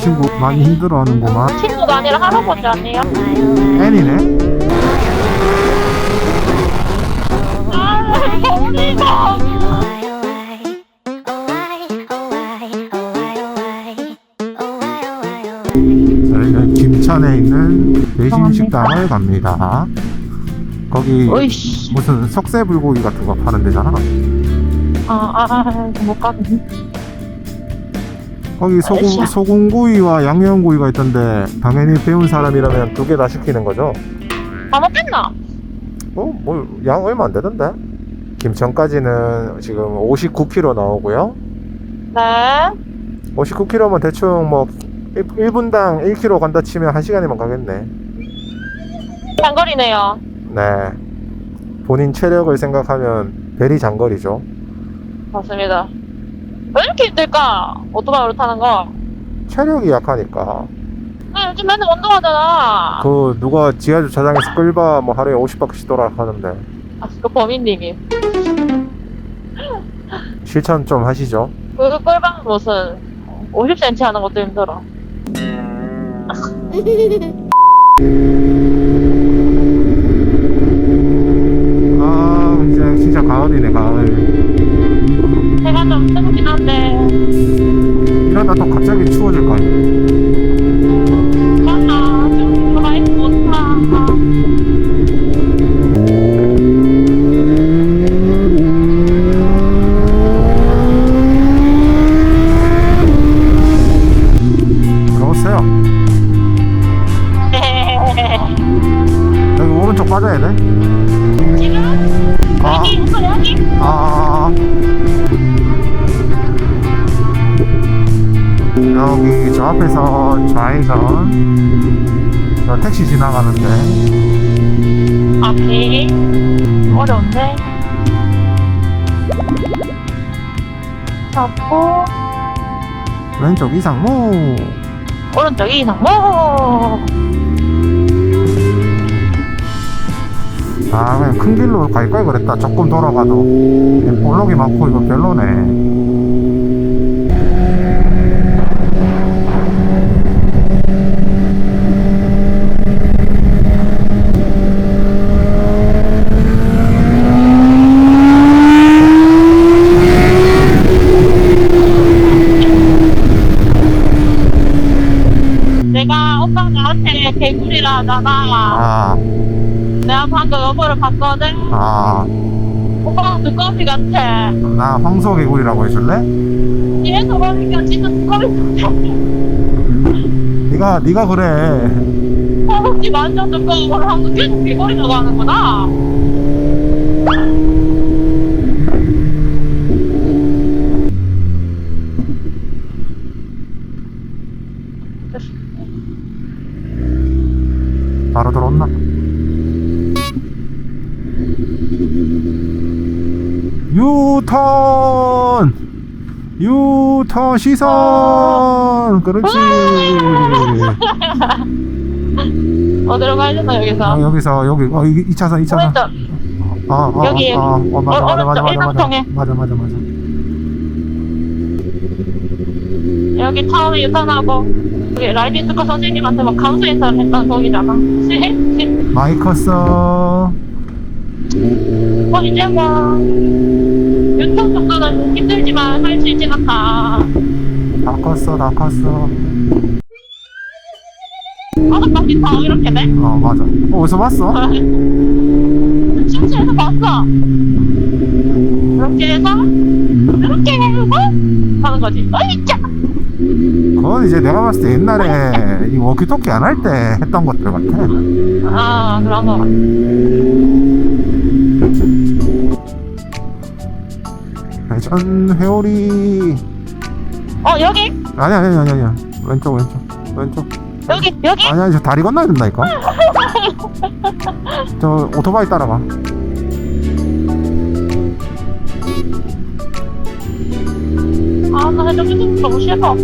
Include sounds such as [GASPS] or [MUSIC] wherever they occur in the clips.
친구 많이 힘들어하는구만. 친구가 아니라 할아버지 아니에요? 애니네. 저희는 김천에 있는 베이징 식당을 갑니다. 거기 어이씨. 무슨 석쇠 불고기 같은 거 파는 데잖아. 아, 아, 못 가겠네. 거기 소금. 소금구이와 양념구이가 있던데 당연히 배운 사람이라면 두 개 다 시키는 거죠. 다 먹겠나? 어? 뭐양 얼마 안 되던데? 김천까지는 지금 59km 나오고요. 네. 59km면 대충 뭐 1, 분당 1km 간다 치면 1시간이면 가겠네. 장거리네요. 네. 본인 체력을 생각하면 베리 장거리죠. 맞습니다. 왜 이렇게 힘들까? 오토바이로 타는 거. 체력이 약하니까. 나 요즘 맨날 운동하잖아. 그 누가 지하 주차장에서 끌바 뭐 하루에 50바퀴씩 돌아가는데 아, 그 범인님이. 실천 좀 하시죠. 그 꿀방 무슨 50cm 하는 것도 힘들어. [LAUGHS] 아 이제 진짜 가을이네 가을. 여기 저 앞에서 좌회전. 저 택시 지나가는데. 오케이. 어려운데. 잡고, 왼쪽 이상무. 오른쪽 이상모. 아 그냥 큰 길로 갈 걸 그랬다. 조금 돌아가도. 볼록이 많고 이거 별로네. 내가 오빠가 개구리라 하잖아. 아, 내가 방금 여보를 봤거든. 아. 오빠가 두꺼비 같아. 나 황소개구리라고 해줄래? 뒤에서 보니까 진짜 두꺼비 같아. 네가 네가 그래. 허벅지 완전 두꺼워. 한국 계속 개구리라고 하는구나. 바로 들어온나? 유턴! 유턴 시선! 그렇지! [LAUGHS] 어디로 가려나 여기서? 아, 여기서, 여기, 어, 이, 2차선, 2차선. 오른쪽. 아, 아, 여기, 아, 아, 어, 맞아, 어, 맞아, 맞아, 맞아, 맞아, 일방통에. 맞아, 맞아, 맞아. 여기 타운에 유턴하고 라이딩 스커 선생님한테 막 감수 인사를 했다는 거기잖아. 마이커 써. 어 이제 뭐 유턴 정도는 힘들지만 할 수 있진 않다. 다 컸어, 다 컸어. 다섯 바퀴 타 이렇게 돼? 어, 맞아. 어, 어디서 봤어? 심지어서 봤어. 이렇게 해서 이렇게 해서 하는 거지. 어이짜. 그건 이제 내가 봤을 때 옛날에 이 워키토키 안 할 때 했던 것들 같아. 아 그런 거. 같아. 회전 회오리. 어 여기 아니, 아니, 아니, 아니. 왼쪽, 왼쪽. 왼쪽. 여기 여기. 아니, 아니, 저 다리 건너야 된다니까? [LAUGHS] 저 오토바이 따라가. 아 나 해적 좀 너무 싫어.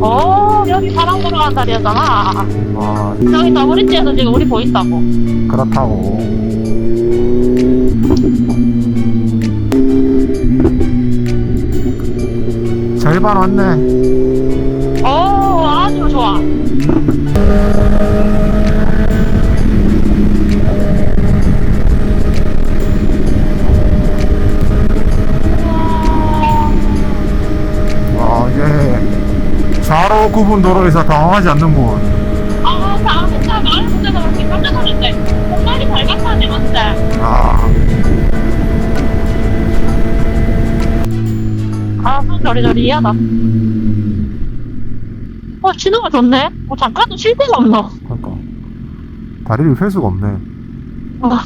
어 여기 사람 보러 간 자리였잖아. 와, 저기 더블리지에서 지금 우리 보인다고. 그렇다고. 신발 왔네. 오, 아주 좋아. 아, 구분 도로에서 당황하지 않는 곳. 아, 나 진짜 말을 못해서 그렇게 깜짝 놀랐대. 정말이 발각하네, 맞지? 아, 아, 손 저리저리하다. 어, 진호가 좋네. 어, 잠깐도 쉴 데가 없노. 그러니까 다리를 펼 수가 없네. 아.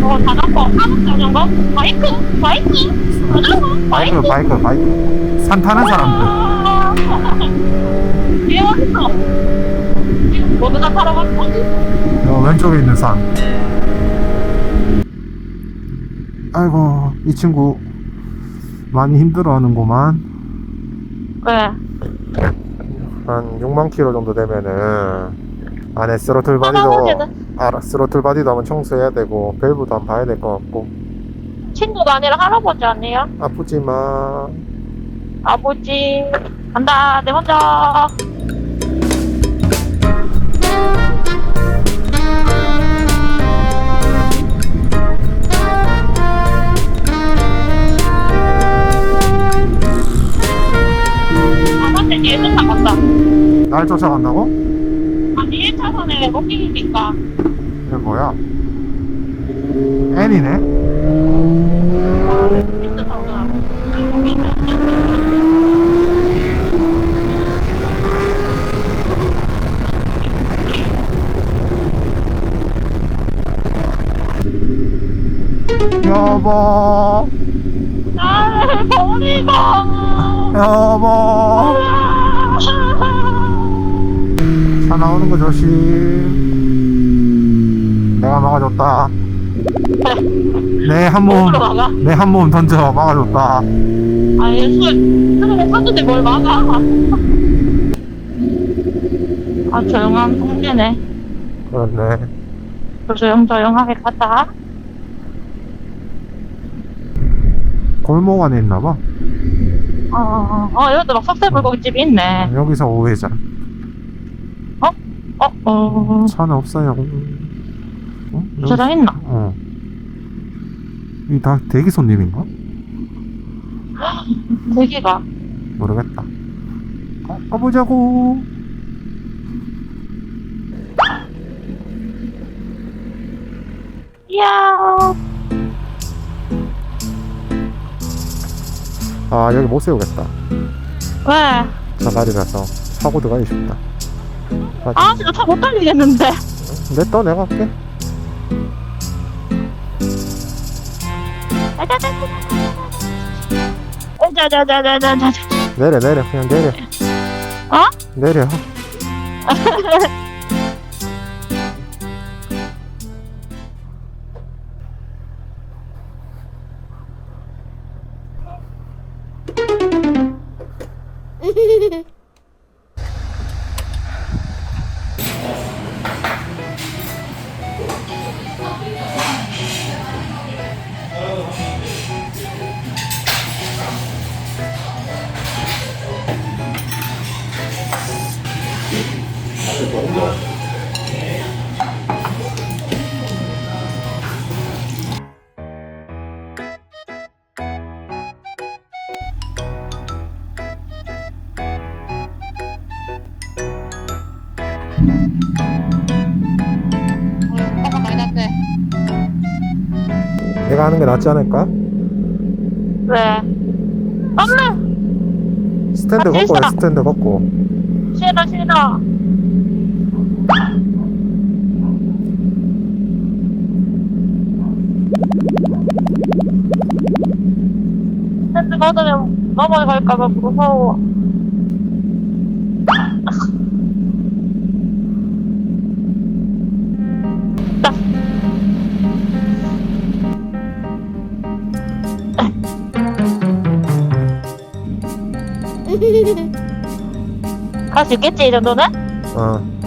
어, 자전거, 한국 자전거, 바이크, 바이크, 자전거, 바이크, 바이크. 바이크, 바이크. 산 타는 사람들. 지금 모두 다 타러 갔어? 어, 왼쪽에 있는 산. 아이고, 이 친구 많이 힘들어하는구만. 왜? 한 6만 킬로 정도 되면은 안에 스로틀 바디도 할아버지는 알아 스로틀 바디도 한번 청소해야 되고 밸브도 한번 봐야 될 것 같고. 친구가 아니라 할아버지 아니에요? 아프지만 아버지 간다 내 먼저 아버지 뒤에 쫓아간다. 날 쫓아간다고? 아니 1차선에 못 끼니까 이게 뭐야? N이네? 타고 여보 나를 버리고 여보 나오는 거 조심 내가 막아줬다. 내한 몸? 내 한 몸 던져 막아줬다. 아니 술 술을 샀는데 뭘 막아? 아 조용한 통제네. 그렇네. 조용조용하게 가자 골목 안에 있나봐. 어, 어, 어 여기도 막 석쇠 불고기집이 있네. 여기서 우회전 어? 어 차는 없어요 어? 여기- 주차장 있나? 어. 이 다 대기 손님인가? [GASPS] 대기가 모르겠다. 가, 가보자고. 이야 아 여기 못 세우겠다. 왜? 자갈이라서 사고 들어가기 쉽다. 아 진짜 차못 달리겠는데 냈다 내가 할게. 자자자자자자자 내려 내려 그냥 내려. 어? 내려. [LAUGHS] 많이 났네 내가 하는 게 낫지 않을까? 왜? 안돼 스탠드 아, 걷고 싫어. 해, 스탠드 걷고. 싫어 싫어 핸드 받으면 넘어갈까봐 무서워 딱. [LAUGHS] 갈 수 있겠지 이 정도는? 어.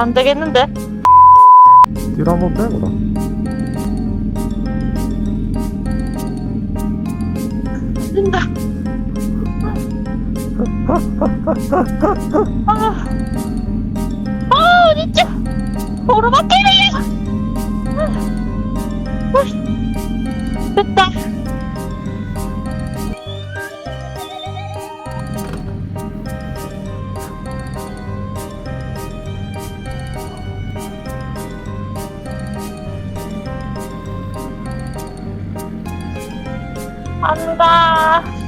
안 되겠는데? 뒤로 한번 빼보라. 된다. 아, 아, 진짜. 오르막길이. 됐다. 간다.